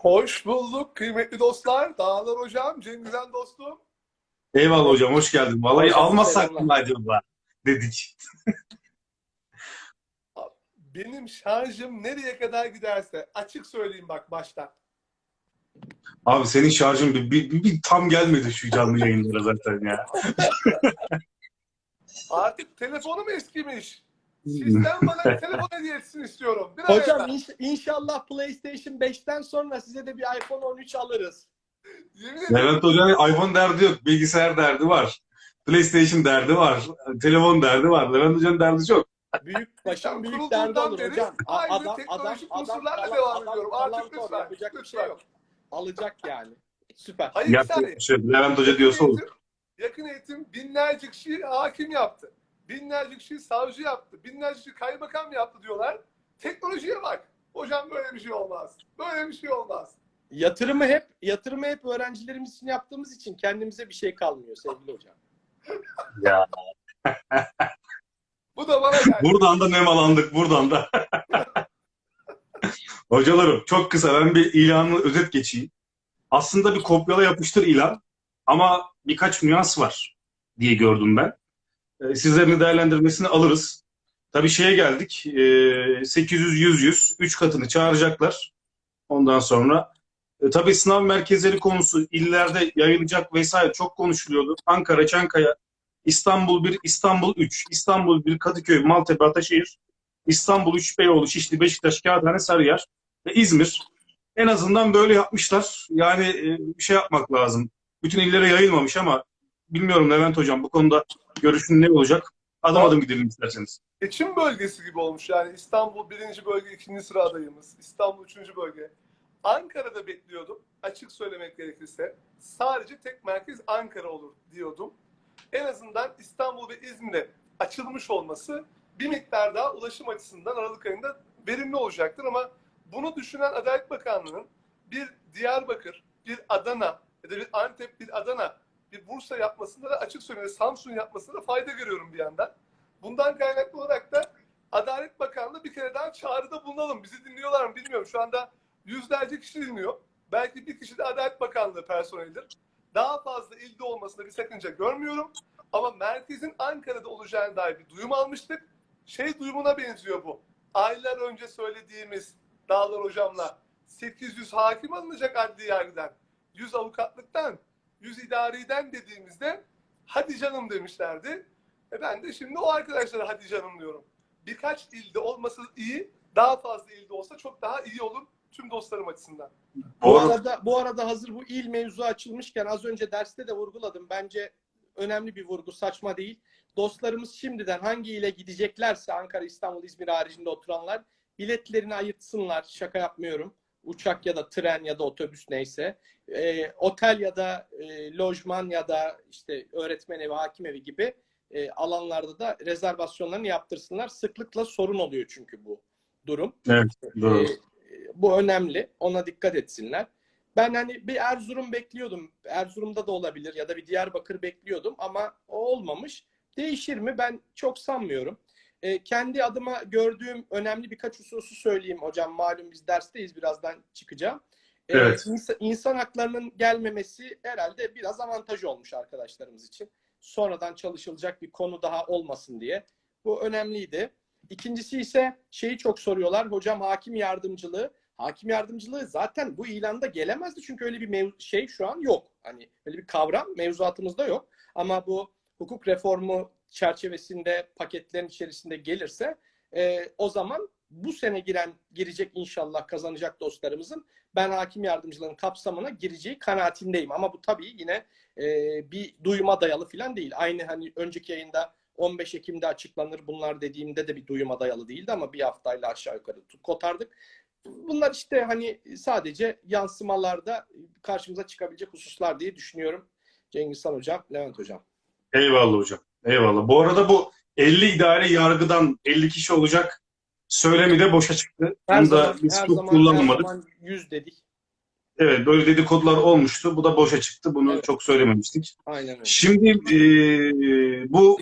Hoş bulduk kıymetli dostlar. Dağlar hocam, Cengizhan dostum. Eyvallah hocam hoş geldin. Vallahi Hocam, almasak mı acaba dedik. Benim şarjım nereye kadar giderse açık söyleyeyim bak baştan. Abi senin şarjın bir, bir, bir- bir tam gelmedi şu canlı yayınlara zaten ya. Artık telefonum eskimiş. Sizden bana bir telefon hediye etsin istiyorum. Bir Hocam inş- inşallah PlayStation 5'ten sonra size de bir iPhone 13 alırız. Yemin ederim. Levent Hoca'nın iPhone derdi yok. Bilgisayar derdi var. PlayStation derdi var. Telefon derdi var. Levent Hoca'nın derdi çok. Büyük başım büyük Kurulduğundan derdi olur beri hocam. A- aynı Adam adam teknolojik adam unsurlarla adam- devam adam ediyorum. Artık kalantor, lütfen, yapacak bir şey lütfen. yok. Alacak yani. Süper. Hayır bir Yapacak saniye. bir şey yok. Levent Hoca diyorsa olur. eğitim, yakın eğitim binlerce kişi hakim yaptı. Binlerce kişi savcı yaptı. Binlerce kişi kaymakam yaptı diyorlar. Teknolojiye bak. Hocam böyle bir şey olmaz. Böyle bir şey olmaz. Yatırımı hep yatırımı hep öğrencilerimiz için yaptığımız için kendimize bir şey kalmıyor sevgili hocam. Ya. Bu da bana geldi. Buradan da nemalandık. Buradan da. Hocalarım çok kısa ben bir ilanı özet geçeyim. Aslında bir kopyala yapıştır ilan ama birkaç nüans var diye gördüm ben. Ee, Sizlerin değerlendirmesini alırız. Tabii şeye geldik. e, 800 100 100 3 katını çağıracaklar. Ondan sonra e, tabii sınav merkezleri konusu illerde yayılacak vesaire çok konuşuluyordu. Ankara, Çankaya, İstanbul 1, İstanbul 3, İstanbul 1, Kadıköy, Maltepe, Ataşehir, İstanbul 3, Beyoğlu, Şişli, Beşiktaş, Kağıthane, Sarıyer ve İzmir. En azından böyle yapmışlar. Yani e, bir şey yapmak lazım. Bütün illere yayılmamış ama bilmiyorum Levent Hocam bu konuda görüşün ne olacak? Adım adım gidelim isterseniz. Seçim bölgesi gibi olmuş yani. İstanbul birinci bölge, ikinci sıra adayımız. İstanbul üçüncü bölge. Ankara'da bekliyordum. Açık söylemek gerekirse. Sadece tek merkez Ankara olur diyordum. En azından İstanbul ve İzmir'e açılmış olması bir miktar daha ulaşım açısından Aralık ayında verimli olacaktır ama bunu düşünen Adalet Bakanlığı'nın bir Diyarbakır, bir Adana ya da bir Antep, bir Adana, bir Bursa yapmasında da açık söylemek Samsun yapmasında da fayda görüyorum bir yandan. Bundan kaynaklı olarak da Adalet Bakanlığı bir kere daha çağrıda bulunalım. Bizi dinliyorlar mı bilmiyorum. Şu anda yüzlerce kişi dinliyor. Belki bir kişi de Adalet Bakanlığı personelidir. Daha fazla ilde olmasında bir sakınca görmüyorum. Ama merkezin Ankara'da olacağına dair bir duyum almıştık. Şey duyumuna benziyor bu. Aylar önce söylediğimiz Dağlar Hocam'la 800 hakim alınacak adli yargıdan. 100 avukatlıktan, 100 idariden dediğimizde hadi canım demişlerdi. E ben de şimdi o arkadaşlara hadi canım diyorum. Birkaç ilde olması iyi, daha fazla ilde olsa çok daha iyi olur tüm dostlarım açısından. Bu arada bu arada hazır bu il mevzu açılmışken az önce derste de vurguladım. Bence önemli bir vurgu, saçma değil. Dostlarımız şimdiden hangi ile gideceklerse Ankara, İstanbul, İzmir haricinde oturanlar biletlerini ayırtsınlar. Şaka yapmıyorum. Uçak ya da tren ya da otobüs neyse. Ee, otel ya da e, lojman ya da işte öğretmen evi, hakim evi gibi e, alanlarda da rezervasyonlarını yaptırsınlar. Sıklıkla sorun oluyor çünkü bu durum. Evet, doğru. Ee, bu önemli. Ona dikkat etsinler. Ben hani bir Erzurum bekliyordum. Erzurum'da da olabilir ya da bir Diyarbakır bekliyordum ama o olmamış. Değişir mi? Ben çok sanmıyorum. Ee, kendi adıma gördüğüm önemli birkaç hususu söyleyeyim hocam. Malum biz dersteyiz birazdan çıkacağım. Ee, Evet. insan, insan haklarının gelmemesi herhalde biraz avantaj olmuş arkadaşlarımız için. Sonradan çalışılacak bir konu daha olmasın diye. Bu önemliydi. İkincisi ise şeyi çok soruyorlar. Hocam hakim yardımcılığı. Hakim yardımcılığı zaten bu ilanda gelemezdi. Çünkü öyle bir mev- şey şu an yok. Hani öyle bir kavram mevzuatımızda yok. Ama bu hukuk reformu çerçevesinde paketlerin içerisinde gelirse e, o zaman bu sene giren girecek inşallah kazanacak dostlarımızın ben hakim yardımcılığının kapsamına gireceği kanaatindeyim. Ama bu tabii yine e, bir duyuma dayalı falan değil. Aynı hani önceki yayında 15 Ekim'de açıklanır bunlar dediğimde de bir duyuma dayalı değildi ama bir haftayla aşağı yukarı kotardık. Bunlar işte hani sadece yansımalarda karşımıza çıkabilecek hususlar diye düşünüyorum. Cengizhan Hocam, Levent Hocam. Eyvallah hocam. Eyvallah. Bu arada bu 50 idari yargıdan 50 kişi olacak söylemi de boşa çıktı. Her Bunu da zaman, biz her çok zaman, her kullanmadık. zaman 100 dedik. Evet böyle dedikodular olmuştu. Bu da boşa çıktı. Bunu Evet. çok söylememiştik. Aynen öyle. Şimdi e, bu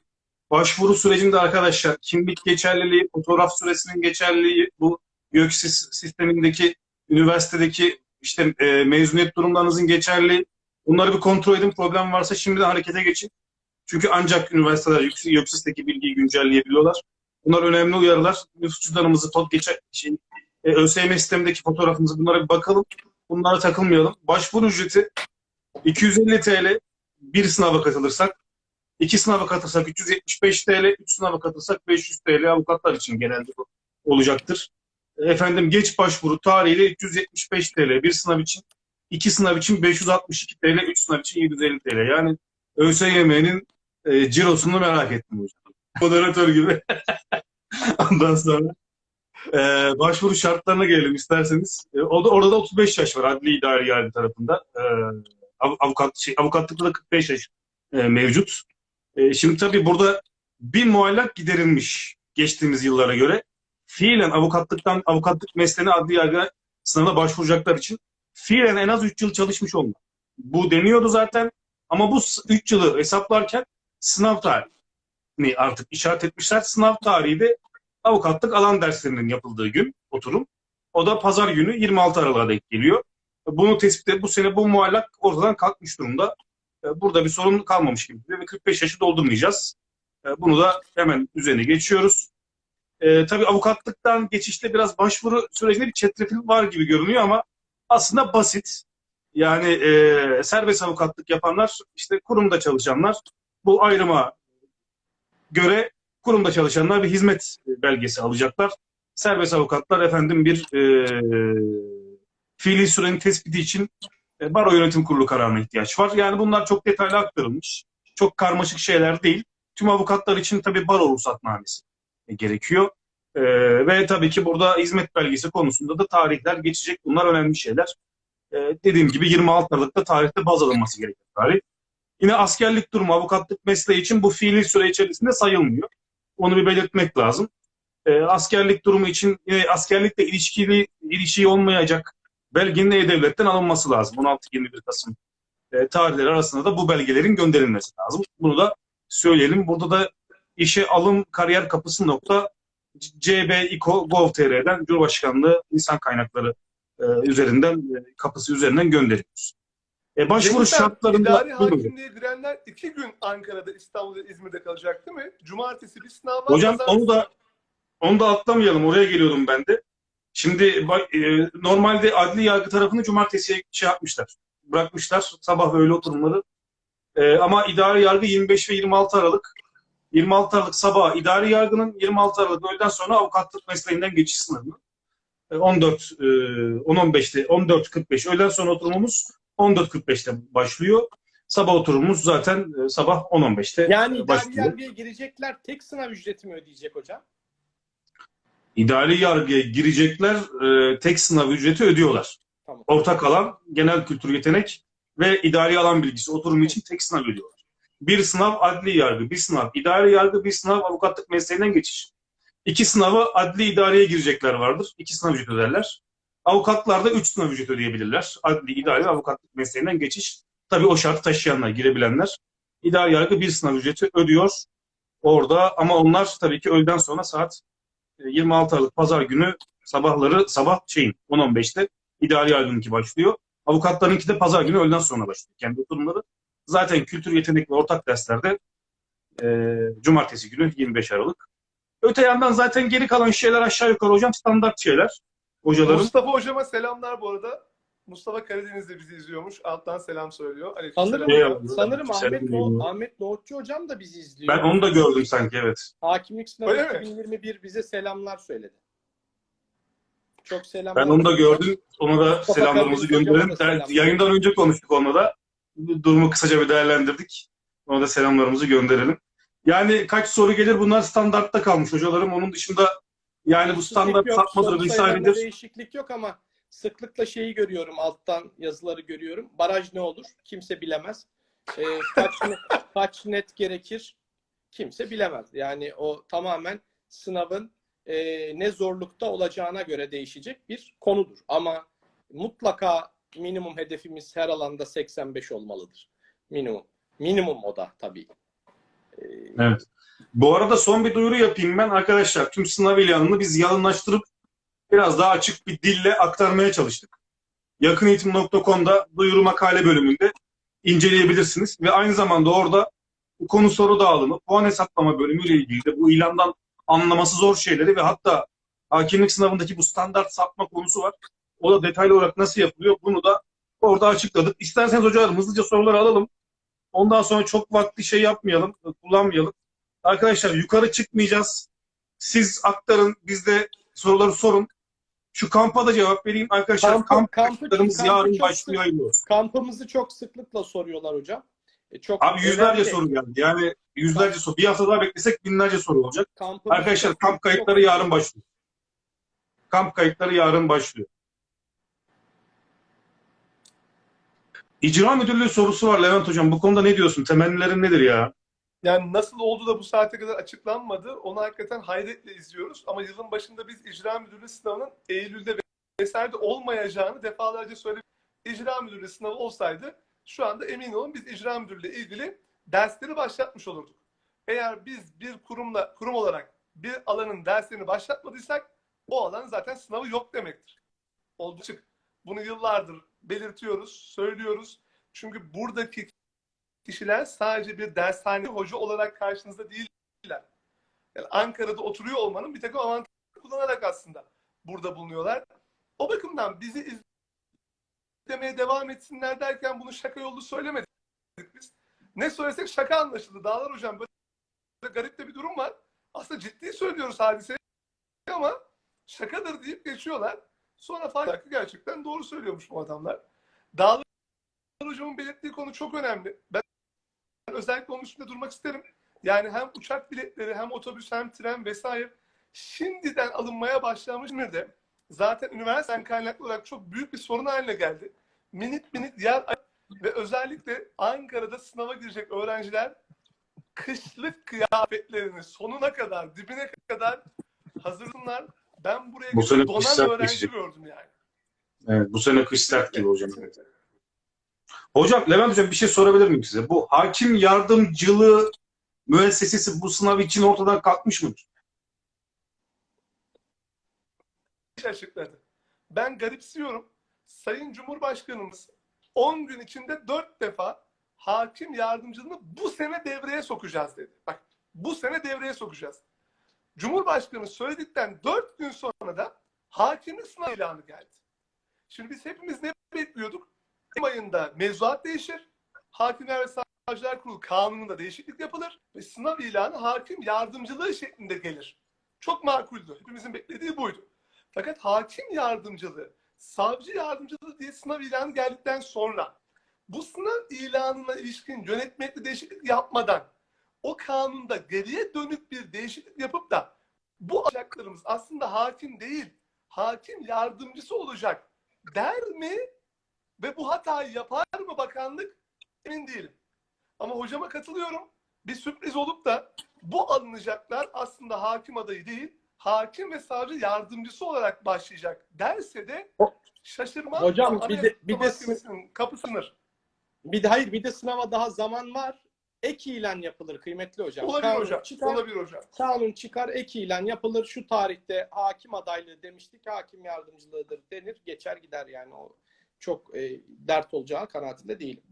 başvuru sürecinde arkadaşlar kimlik geçerliliği, fotoğraf süresinin geçerliliği, bu YÖKSİS sistemindeki üniversitedeki İşte e, mezuniyet durumlarınızın geçerli. Bunları bir kontrol edin. Problem varsa şimdiden harekete geçin. Çünkü ancak üniversiteler yüksek, YÖKSİS'teki bilgiyi güncelleyebiliyorlar. Bunlar önemli uyarılar. Nüfus cüzdanımızı, TOT geçer, şey, e, ÖSYM sistemindeki fotoğrafımızı bunlara bir bakalım. Bunlara takılmayalım. Başvuru ücreti 250 TL bir sınava katılırsak, iki sınava katılırsak 375 TL, üç sınava katılırsak 500 TL avukatlar için genelde bu olacaktır. Efendim geç başvuru tarihiyle 375 TL bir sınav için, iki sınav için 562 TL, üç sınav için 750 TL. Yani ÖSYM'nin e, cirosunu merak ettim hocam. Moderatör gibi. Ondan sonra e, başvuru şartlarına gelelim isterseniz. E, orada, orada da 35 yaş var adli idari yargı tarafında. E, av- avukat, şey, avukatlıkta da 45 yaş e, mevcut. E, şimdi tabii burada bir muallak giderilmiş geçtiğimiz yıllara göre. Fiilen avukatlıktan avukatlık mesleğine adli yargı sınavına başvuracaklar için fiilen en az 3 yıl çalışmış olmak. Bu deniyordu zaten ama bu 3 yılı hesaplarken sınav tarihini artık işaret etmişler. Sınav tarihi de avukatlık alan derslerinin yapıldığı gün oturum. O da pazar günü 26 Aralık'a denk geliyor. Bunu tespit et, bu sene bu muallak ortadan kalkmış durumda. E, Burada bir sorun kalmamış gibi. Ve 45 yaşı doldurmayacağız. E, Bunu da hemen üzerine geçiyoruz. E, tabii avukatlıktan geçişte biraz başvuru sürecinde bir çetrefil var gibi görünüyor ama aslında basit. Yani e, serbest avukatlık yapanlar, işte kurumda çalışanlar bu ayrıma göre kurumda çalışanlar bir hizmet belgesi alacaklar. Serbest avukatlar efendim bir e, fiili sürenin tespiti için e, Baro Yönetim Kurulu kararına ihtiyaç var. Yani bunlar çok detaylı aktarılmış. Çok karmaşık şeyler değil. Tüm avukatlar için tabii baro ruhsatnamesi gerekiyor. E, ve tabii ki burada hizmet belgesi konusunda da tarihler geçecek. Bunlar önemli şeyler. E, dediğim gibi 26 Aralık'ta tarihte baz alınması gereken tarih. Yine askerlik durumu avukatlık mesleği için bu fiili süre içerisinde sayılmıyor. Onu bir belirtmek lazım. E, askerlik durumu için yine askerlikle ilişkili ilişiği olmayacak belgenin E-Devlet'ten alınması lazım. 16-21 Kasım e, tarihleri arasında da bu belgelerin gönderilmesi lazım. Bunu da söyleyelim. Burada da işe alım kariyer kapısı nokta cb.gov.tr'den Cumhurbaşkanlığı İnsan Kaynakları e, üzerinden e, kapısı üzerinden gönderiyoruz. E, başvuru Cengiz şartlarında İdari hakimliğe girenler iki gün Ankara'da, İstanbul'da, İzmir'de kalacak değil mi? Cumartesi bir sınav var. Hocam pazartesi- onu da onu da atlamayalım. Oraya geliyordum ben de. Şimdi bak, e, normalde adli yargı tarafını cumartesiye şey yapmışlar. Bırakmışlar sabah öğle oturumları. E, ama idari yargı 25 ve 26 Aralık. 26 Aralık sabah idari yargının 26 Aralık öğleden sonra avukatlık mesleğinden geçiş sınavını. E, 14 e, 10-15'te 14.45 öğleden sonra oturumumuz 14.45'te başlıyor. Sabah oturumumuz zaten e, sabah 10-15'te Yani başlıyor. yargıya girecekler tek sınav ücreti mi ödeyecek hocam? İdari yargıya girecekler e, tek sınav ücreti ödüyorlar. Tamam. Ortak alan, genel kültür yetenek ve idari alan bilgisi oturumu için tek sınav ödüyorlar. Bir sınav adli yargı, bir sınav idari yargı, bir sınav avukatlık mesleğinden geçiş. İki sınavı adli idareye girecekler vardır. İki sınav ücret öderler. Avukatlar da üç sınav ücret ödeyebilirler. Adli, idari ve avukatlık mesleğinden geçiş. Tabii o şartı taşıyanlar, girebilenler. İdari yargı bir sınav ücreti ödüyor orada ama onlar tabii ki öğleden sonra saat e, 26 Aralık Pazar günü sabahları sabah şeyin 10-15'te idari yargınınki başlıyor. Avukatlarınki de Pazar günü öğleden sonra başlıyor. Kendi oturumları. Zaten kültür yetenek ve ortak derslerde e, Cumartesi günü 25 Aralık. Öte yandan zaten geri kalan şeyler aşağı yukarı hocam standart şeyler. Hocaların. Mustafa hocama selamlar bu arada. Mustafa Karadeniz de bizi izliyormuş. Alttan selam söylüyor. Sanırım, sanırım Selam Ahmet, no Ahmet Nohutçu hocam da bizi izliyor. Ben onu da gördüm sanki evet. Hakimlik sınavı Öyle mi? 2021 bize selamlar söyledi. Çok selamlar. Ben onu da gördüm. Ona da Mustafa selamlarımızı gönderelim. selam. Yayından önce konuştuk onunla da. Durumu kısaca bir değerlendirdik. Ona da selamlarımızı gönderelim. Yani kaç soru gelir bunlar standartta kalmış hocalarım. Onun dışında yani bu standart sapmadır vesairedir. Değişiklik yok ama sıklıkla şeyi görüyorum alttan yazıları görüyorum. Baraj ne olur? Kimse bilemez. Ee, kaç, net, kaç net gerekir? Kimse bilemez. Yani o tamamen sınavın e, ne zorlukta olacağına göre değişecek bir konudur. Ama mutlaka minimum hedefimiz her alanda 85 olmalıdır. Minimum. Minimum o da tabii. Ee, Evet. Bu arada son bir duyuru yapayım ben arkadaşlar. Tüm sınav ilanını biz yalınlaştırıp biraz daha açık bir dille aktarmaya çalıştık. yakineğitim.com'da duyuru makale bölümünde inceleyebilirsiniz. Ve aynı zamanda orada konu soru dağılımı, puan hesaplama bölümüyle ilgili de bu ilandan anlaması zor şeyleri ve hatta hakimlik sınavındaki bu standart sapma konusu var. O da detaylı olarak nasıl yapılıyor bunu da orada açıkladık. İsterseniz hocalarım hızlıca soruları alalım. Ondan sonra çok vakti şey yapmayalım, kullanmayalım. Arkadaşlar yukarı çıkmayacağız. Siz aktarın, biz de soruları sorun. Şu kampa da cevap vereyim. Arkadaşlar Kampı- kamp kayıtlarımız kampı yarın başlıyor. Kampımızı çok sıklıkla soruyorlar hocam. E, çok Abi yüzlerce soru geldi. Yani yüzlerce soru. Bir hafta daha beklesek binlerce soru olacak. Kampımız Arkadaşlar kamp kayıtları yarın başlıyor. Kamp kayıtları yarın başlıyor. İcra Müdürlüğü sorusu var Levent Hocam. Bu konuda ne diyorsun? Temennilerin nedir ya? Yani nasıl oldu da bu saate kadar açıklanmadı onu hakikaten hayretle izliyoruz. Ama yılın başında biz icra müdürlüğü sınavının Eylül'de vesaire de olmayacağını defalarca söyledik. İcra müdürlüğü sınavı olsaydı şu anda emin olun biz icra müdürlüğü ilgili dersleri başlatmış olurduk. Eğer biz bir kurumla kurum olarak bir alanın derslerini başlatmadıysak o alan zaten sınavı yok demektir. Oldu çık. Bunu yıllardır belirtiyoruz, söylüyoruz. Çünkü buradaki kişiler sadece bir dershane hoca olarak karşınızda değiller. Yani Ankara'da oturuyor olmanın bir takım avantajları kullanarak aslında burada bulunuyorlar. O bakımdan bizi izlemeye devam etsinler derken bunu şaka yolu söylemedik biz. Ne söylesek şaka anlaşıldı. Dağlar hocam böyle garip de bir durum var. Aslında ciddi söylüyoruz hadiseyi ama şakadır deyip geçiyorlar. Sonra fark gerçekten doğru söylüyormuş bu adamlar. Dağlar hocamın belirttiği konu çok önemli. Ben özellikle onun üstünde durmak isterim. Yani hem uçak biletleri hem otobüs hem tren vesaire şimdiden alınmaya başlamış İzmir'de zaten üniversiteden kaynaklı olarak çok büyük bir sorun haline geldi. Minit minit yer ve özellikle Ankara'da sınava girecek öğrenciler kışlık kıyafetlerini sonuna kadar, dibine kadar hazırlasınlar. Ben buraya Bu sene donan öğrenci geçecek. gördüm yani. Evet, bu sene kış sert gibi hocam. Kesinlikle. Hocam Levent Hocam bir şey sorabilir miyim size? Bu hakim yardımcılığı müessesesi bu sınav için ortadan kalkmış mıdır? açıkladı. Ben garipsiyorum. Sayın Cumhurbaşkanımız 10 gün içinde 4 defa hakim yardımcılığını bu sene devreye sokacağız dedi. Bak bu sene devreye sokacağız. Cumhurbaşkanı söyledikten 4 gün sonra da hakimin sınav ilanı geldi. Şimdi biz hepimiz ne bekliyorduk? Ekim ayında mevzuat değişir. Hakimler ve Savcılar Kurulu kanununda değişiklik yapılır ve sınav ilanı hakim yardımcılığı şeklinde gelir. Çok makuldü. Hepimizin beklediği buydu. Fakat hakim yardımcılığı, savcı yardımcılığı diye sınav ilanı geldikten sonra bu sınav ilanına ilişkin yönetmekte değişiklik yapmadan o kanunda geriye dönük bir değişiklik yapıp da bu alacaklarımız aslında hakim değil, hakim yardımcısı olacak der mi ve bu hatayı yapar mı bakanlık emin değilim. Ama hocama katılıyorum. Bir sürpriz olup da bu alınacaklar aslında hakim adayı değil, hakim ve savcı yardımcısı olarak başlayacak derse de şaşırmam. Hocam, bir de- bir de- Mahkemesi'nin kapısınır. Bir de hayır bir de sınava daha zaman var. Ek ilan yapılır kıymetli hocam. Olabilir Kanun hocam. Çıkar, Olabilir hocam. kanun çıkar, ek ilan yapılır. Şu tarihte hakim adaylığı demiştik, hakim yardımcılığıdır denir. Geçer gider yani o çok e, dert olacağı kanaatinde değilim.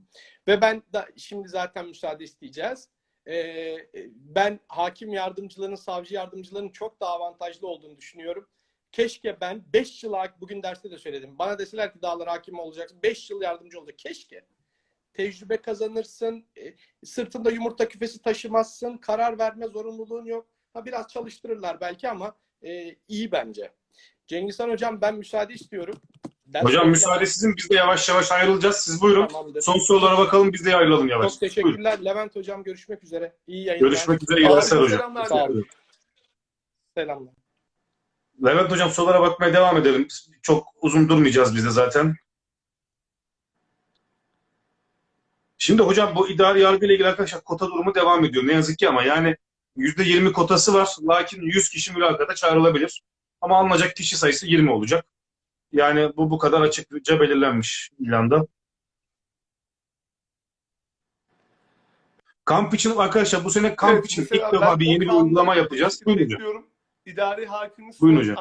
Ve ben da şimdi zaten müsaade isteyeceğiz. E, e, ben hakim yardımcılığının, savcı yardımcılığının çok daha avantajlı olduğunu düşünüyorum. Keşke ben 5 yıl bugün derste de söyledim. Bana deseler ki dağlar hakim olacaksın. 5 yıl yardımcı olacak. Keşke. Tecrübe kazanırsın. e, sırtında yumurta küfesi taşımazsın. Karar verme zorunluluğun yok. Ha biraz çalıştırırlar belki ama e, iyi bence. Cengizhan hocam ben müsaade istiyorum. Ders Hocam müsaade sizin. Biz de yavaş yavaş ayrılacağız. Siz buyurun. Tamamdır. Son sorulara bakalım. Biz de ayrılalım yavaş. Çok Buyurun. teşekkürler. Levent hocam görüşmek üzere. İyi yayınlar. Görüşmek üzere. İyi dersler hocam. selamlar. Sağ olun. Selamlar. Levent Hocam sorulara bakmaya devam edelim. Çok uzun durmayacağız biz de zaten. Şimdi hocam bu idari yargı ile ilgili arkadaşlar kota durumu devam ediyor. Ne yazık ki ama yani %20 kotası var. Lakin 100 kişi mülakata çağrılabilir. Ama alınacak kişi sayısı 20 olacak. Yani bu bu kadar açıkça belirlenmiş ilanda. Kamp için arkadaşlar bu sene kamp Evet, için ilk defa bir yeni bir uygulama yapacağız. Buyurun hocam. İdari hakimin Buyurun hocam.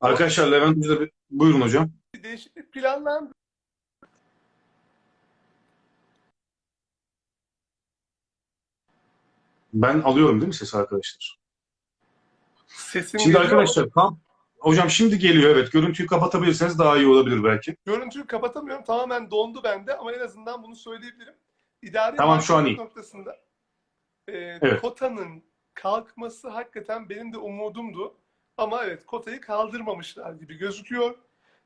Arkadaşlar Levent Hoca bir Buyurun hocam. değişiklik planlandı. Ben alıyorum değil mi sesi arkadaşlar? Sesim Şimdi arkadaşlar kamp hocam şimdi geliyor evet. Görüntüyü kapatabilirseniz daha iyi olabilir belki. Görüntüyü kapatamıyorum. Tamamen dondu bende ama en azından bunu söyleyebilirim. İdari Tamam, şu an iyi. noktasında e, Evet. kotanın kalkması hakikaten benim de umudumdu. Ama evet kotayı kaldırmamışlar gibi gözüküyor.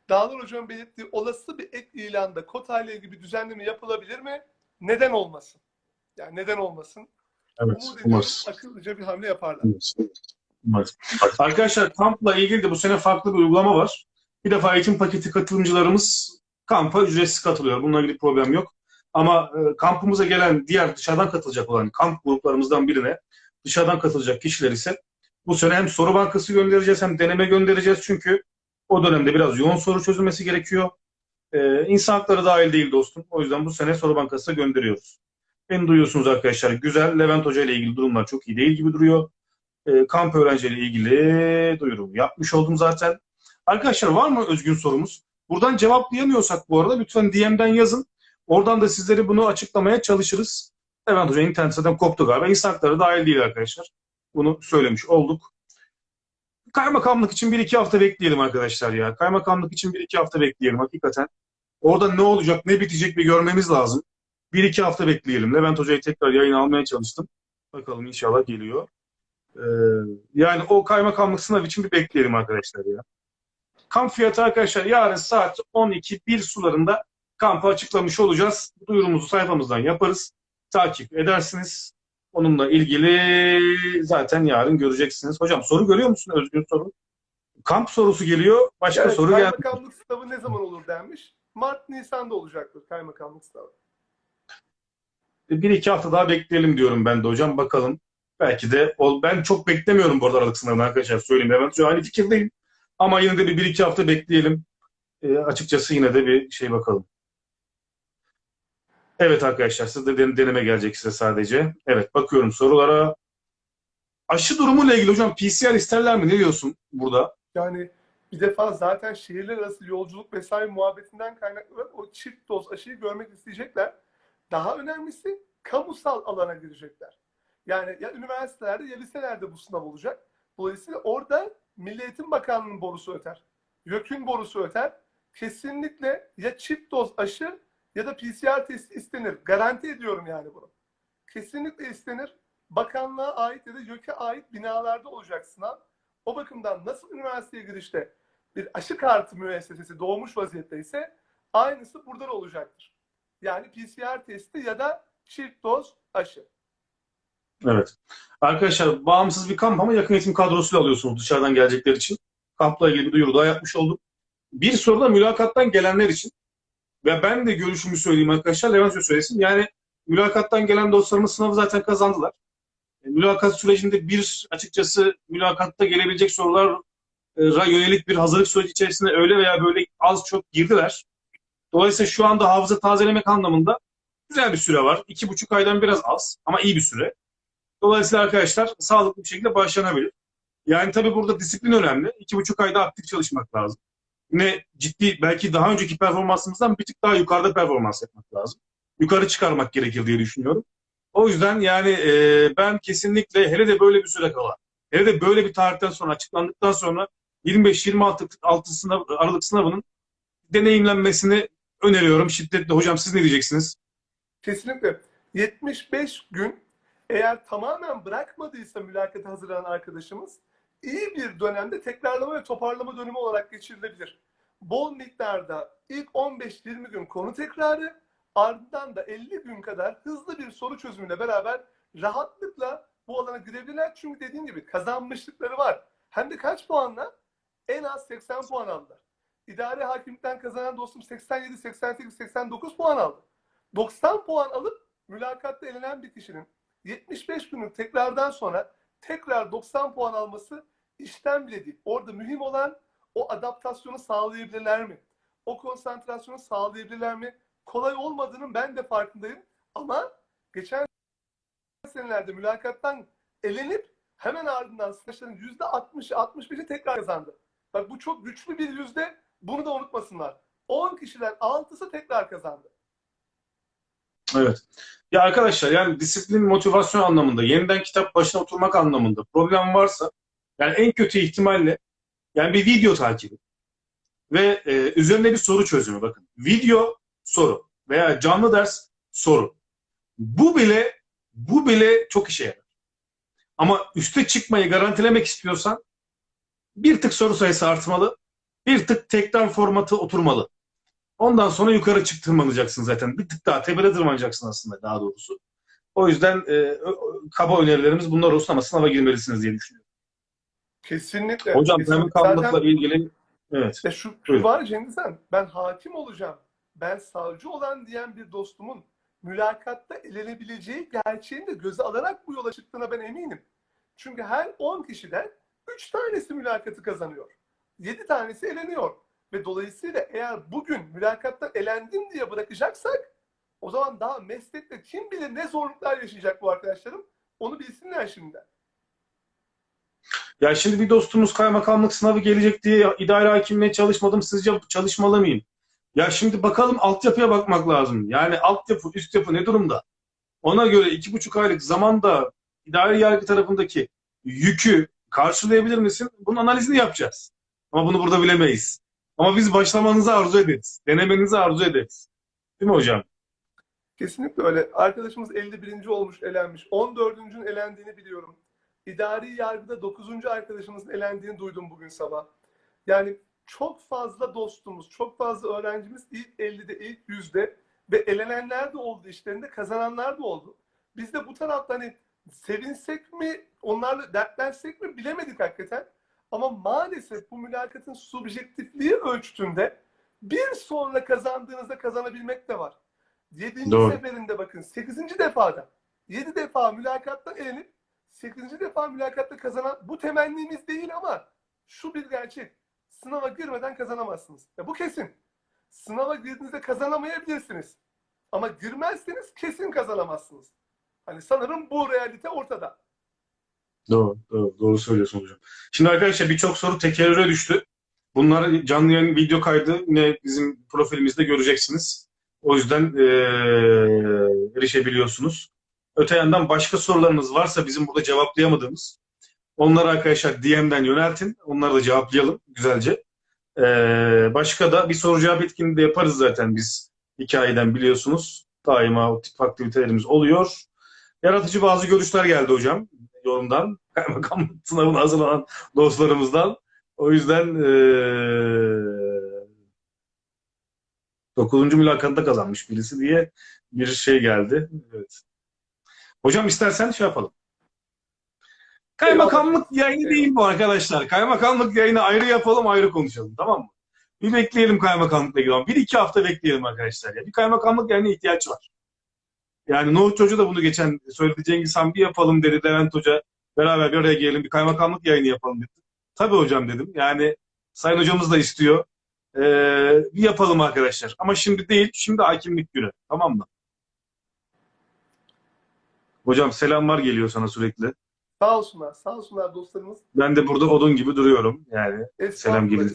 Dağlar Hocam belirttiği olası bir ek ilanda kotayla ilgili bir düzenleme yapılabilir mi? Neden olmasın? Yani neden olmasın? Evet Umut ediyorum umarız. akıllıca bir hamle yaparlar. Umarız. Arkadaşlar kampla ilgili de bu sene farklı bir uygulama var. Bir defa eğitim paketi katılımcılarımız kampa ücretsiz katılıyor. Bununla ilgili problem yok. Ama e, kampımıza gelen diğer dışarıdan katılacak olan kamp gruplarımızdan birine dışarıdan katılacak kişiler ise bu sene hem soru bankası göndereceğiz hem deneme göndereceğiz. Çünkü o dönemde biraz yoğun soru çözülmesi gerekiyor. E, insan hakları dahil değil dostum. O yüzden bu sene soru bankasına gönderiyoruz. Beni duyuyorsunuz arkadaşlar. Güzel. Levent Hoca ile ilgili durumlar çok iyi değil gibi duruyor. E, kamp öğrencileri ilgili duyurum yapmış oldum zaten. Arkadaşlar var mı özgün sorumuz? Buradan cevaplayamıyorsak bu arada lütfen DM'den yazın. Oradan da sizleri bunu açıklamaya çalışırız. Levent Hoca internet zaten koptu galiba. İnsan hakları dahil değil arkadaşlar. Bunu söylemiş olduk. Kaymakamlık için bir iki hafta bekleyelim arkadaşlar ya. Kaymakamlık için bir iki hafta bekleyelim hakikaten. Orada ne olacak, ne bitecek bir görmemiz lazım. Bir iki hafta bekleyelim. Levent Hoca'yı tekrar yayın almaya çalıştım. Bakalım inşallah geliyor. Ee, yani o kaymakamlık sınav için bir bekleyelim arkadaşlar ya. Kamp fiyatı arkadaşlar yarın saat 12-1 sularında kampı açıklamış olacağız. Duyurumuzu sayfamızdan yaparız. Takip edersiniz. Onunla ilgili zaten yarın göreceksiniz. Hocam soru görüyor musun? Özgün soru. Kamp sorusu geliyor. Başka Evet, soru geldi. kaymakamlık sınavı ne zaman olur denmiş. Mart, Nisan'da olacaktır kaymakamlık sınavı. Bir iki hafta daha bekleyelim diyorum ben de hocam. Bakalım. Belki de ol. Ben çok beklemiyorum bu arada Aralık sınavını arkadaşlar. Söyleyeyim. Ben şu aynı fikirdeyim. Ama yine de bir, bir iki hafta bekleyelim. Ee, açıkçası yine de bir şey bakalım. Evet arkadaşlar siz de den- deneme gelecek size sadece. Evet bakıyorum sorulara. Aşı durumuyla ilgili hocam PCR isterler mi? Ne diyorsun burada? Yani bir defa zaten şehirler arası yolculuk vesaire muhabbetinden kaynaklı o çift doz aşıyı görmek isteyecekler. Daha önemlisi kamusal alana girecekler. Yani ya üniversitelerde ya liselerde bu sınav olacak. Dolayısıyla orada Milli Eğitim Bakanlığı'nın borusu öter. YÖK'ün borusu öter. Kesinlikle ya çift doz aşı ya da PCR testi istenir. Garanti ediyorum yani bunu. Kesinlikle istenir. Bakanlığa ait ya da YÖK'e ait binalarda olacak sınav. O bakımdan nasıl üniversiteye girişte bir aşı kartı müessesesi doğmuş vaziyette ise aynısı burada da olacaktır. Yani PCR testi ya da çift doz aşı. Evet. Arkadaşlar bağımsız bir kamp ama yakın eğitim kadrosuyla alıyorsunuz dışarıdan gelecekler için. Kampla ilgili bir duyuru daha yapmış olduk. Bir soru da mülakattan gelenler için. Ve ben de görüşümü söyleyeyim arkadaşlar. Levent Hoca söylesin. Yani mülakattan gelen dostlarımız sınavı zaten kazandılar. E, Mülakat sürecinde bir açıkçası mülakatta gelebilecek sorulara yönelik bir hazırlık süreci içerisinde öyle veya böyle az çok girdiler. Dolayısıyla şu anda hafıza tazelemek anlamında güzel bir süre var. İki buçuk aydan biraz az ama iyi bir süre. Dolayısıyla arkadaşlar sağlıklı bir şekilde başlanabilir. Yani tabii burada disiplin önemli. İki buçuk ayda aktif çalışmak lazım. Yine ciddi belki daha önceki performansımızdan bir tık daha yukarıda performans yapmak lazım. Yukarı çıkarmak gerekir diye düşünüyorum. O yüzden yani e, ben kesinlikle hele de böyle bir süre kala, hele de böyle bir tarihten sonra açıklandıktan sonra 25-26 altı sınav, Aralık sınavının deneyimlenmesini öneriyorum şiddetle. Hocam siz ne diyeceksiniz? Kesinlikle. 75 gün eğer tamamen bırakmadıysa mülakata hazırlanan arkadaşımız iyi bir dönemde tekrarlama ve toparlama dönemi olarak geçirilebilir. Bol miktarda ilk 15-20 gün konu tekrarı ardından da 50 gün kadar hızlı bir soru çözümüyle beraber rahatlıkla bu alana girebilirler. Çünkü dediğim gibi kazanmışlıkları var. Hem de kaç puanla? En az 80 puan aldılar. İdari hakimlikten kazanan dostum 87, 88, 89 puan aldı. 90 puan alıp mülakatta elenen bir kişinin 75 günlük tekrardan sonra tekrar 90 puan alması işten bile değil. Orada mühim olan o adaptasyonu sağlayabilirler mi? O konsantrasyonu sağlayabilirler mi? Kolay olmadığının ben de farkındayım. Ama geçen senelerde mülakattan elenip hemen ardından sınavların %60'ı 65'i tekrar kazandı. Bak bu çok güçlü bir yüzde bunu da unutmasınlar. 10 kişiden 6'sı tekrar kazandı. Evet. Ya arkadaşlar yani disiplin, motivasyon anlamında, yeniden kitap başına oturmak anlamında problem varsa yani en kötü ihtimalle yani bir video takibi ve e, üzerine bir soru çözümü bakın. Video soru veya canlı ders soru. Bu bile bu bile çok işe yarar. Ama üste çıkmayı garantilemek istiyorsan bir tık soru sayısı artmalı. Bir tık tekrar formatı oturmalı. Ondan sonra yukarı çık tırmanacaksın zaten. Bir tık daha tepede tırmanacaksın aslında daha doğrusu. O yüzden e, kaba önerilerimiz bunlar olsun ama sınava girmelisiniz diye düşünüyorum. Kesinlikle. Hocam kesinlikle. Zaten- ilgili evet. Şu, şu Buyurun. var Cengizhan, ben hakim olacağım, ben savcı olan diyen bir dostumun mülakatta elenebileceği gerçeğini de göze alarak bu yola çıktığına ben eminim. Çünkü her 10 kişiden 3 tanesi mülakatı kazanıyor. 7 tanesi eleniyor. Ve dolayısıyla eğer bugün mülakatta elendim diye bırakacaksak o zaman daha meslekte kim bilir ne zorluklar yaşayacak bu arkadaşlarım onu bilsinler şimdi. Ya şimdi bir dostumuz kaymakamlık sınavı gelecek diye idare hakimliğe çalışmadım. Sizce çalışmalı mıyım? Ya şimdi bakalım altyapıya bakmak lazım. Yani altyapı, üst yapı ne durumda? Ona göre iki buçuk aylık zamanda idari yargı tarafındaki yükü karşılayabilir misin? Bunun analizini yapacağız. Ama bunu burada bilemeyiz. Ama biz başlamanızı arzu ederiz. Denemenizi arzu ederiz. Değil mi hocam? Kesinlikle öyle. Arkadaşımız 51. olmuş, elenmiş. 14.'ün elendiğini biliyorum. İdari yargıda 9. arkadaşımızın elendiğini duydum bugün sabah. Yani çok fazla dostumuz, çok fazla öğrencimiz ilk 50'de, ilk 100'de ve elenenler de oldu işlerinde, kazananlar da oldu. Biz de bu tarafta hani sevinsek mi, onlarla dertlensek mi bilemedik hakikaten. Ama maalesef bu mülakatın subjektifliği ölçütünde bir sonra kazandığınızda kazanabilmek de var. Yedinci Doğru. seferinde bakın sekizinci defada yedi defa mülakatta elenip sekizinci defa mülakatta kazanan bu temennimiz değil ama şu bir gerçek. Sınava girmeden kazanamazsınız. Ya bu kesin. Sınava girdiğinizde kazanamayabilirsiniz. Ama girmezseniz kesin kazanamazsınız. Hani sanırım bu realite ortada. Doğru, doğru, doğru söylüyorsun hocam. Şimdi arkadaşlar birçok soru tekerrüre düştü. Bunları canlı yayın video kaydı yine bizim profilimizde göreceksiniz. O yüzden eee erişebiliyorsunuz. Öte yandan başka sorularınız varsa bizim burada cevaplayamadığımız onları arkadaşlar DM'den yöneltin. Onları da cevaplayalım güzelce. Eee, başka da bir soru cevap etkinliği de yaparız zaten biz hikayeden biliyorsunuz. Daima o tip aktivitelerimiz oluyor. Yaratıcı bazı görüşler geldi hocam yorumdan. Kaymakamlık sınavına hazırlanan dostlarımızdan. O yüzden eee 9. mülakatında kazanmış birisi diye bir şey geldi. Evet. Hocam istersen şey yapalım. Kaymakamlık yayını değil bu arkadaşlar. Kaymakamlık yayını ayrı yapalım, ayrı konuşalım. Tamam mı? Bir bekleyelim kaymakamlıkla ilgili. Bir iki hafta bekleyelim arkadaşlar. Ya. Bir kaymakamlık yayına ihtiyaç var. Yani Nuh Hoca da bunu geçen söyledi. Cengiz Han bir yapalım dedi. Levent Hoca beraber bir araya gelelim. Bir kaymakamlık yayını yapalım dedi. Tabii hocam dedim. Yani Sayın Hocamız da istiyor. Ee, bir yapalım arkadaşlar. Ama şimdi değil. Şimdi hakimlik günü. Tamam mı? Hocam selamlar geliyor sana sürekli. Sağ olsunlar, sağ olsunlar dostlarımız. Ben de burada odun gibi duruyorum. Yani Selam gibi.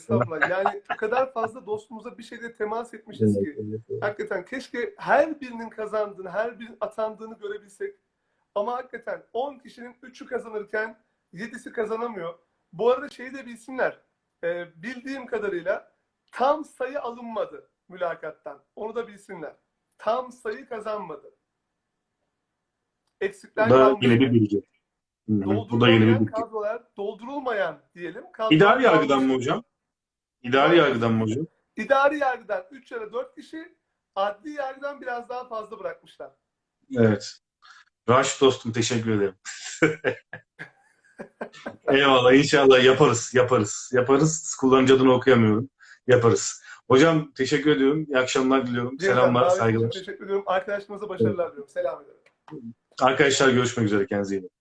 Yani o kadar fazla dostumuza bir şeyde temas etmişiz ki. Hakikaten keşke her birinin kazandığını, her birinin atandığını görebilsek. Ama hakikaten 10 kişinin 3'ü kazanırken 7'si kazanamıyor. Bu arada şeyi de bilsinler. Ee, bildiğim kadarıyla tam sayı alınmadı mülakattan. Onu da bilsinler. Tam sayı kazanmadı. Eksikler Bu da yine bir bilgi. Bu da yeni bir bilgi. kadrolar, doldurulmayan diyelim. kadrolar İdari yargıdan mı hocam? İdari yargıdan mı hocam? İdari yargıdan 3 ya da 4 kişi, adli yargıdan biraz daha fazla bırakmışlar. Evet. Raş dostum teşekkür ederim. Eyvallah inşallah yaparız yaparız yaparız. Kullanıcı adını okuyamıyorum. Yaparız. Hocam teşekkür ediyorum. İyi akşamlar diliyorum. Cemil Selamlar, abi, saygılar. Teşekkür ediyorum. Arkadaşlarımıza başarılar diliyorum. Selam ederim. Arkadaşlar görüşmek üzere. Kendinize iyi bakın.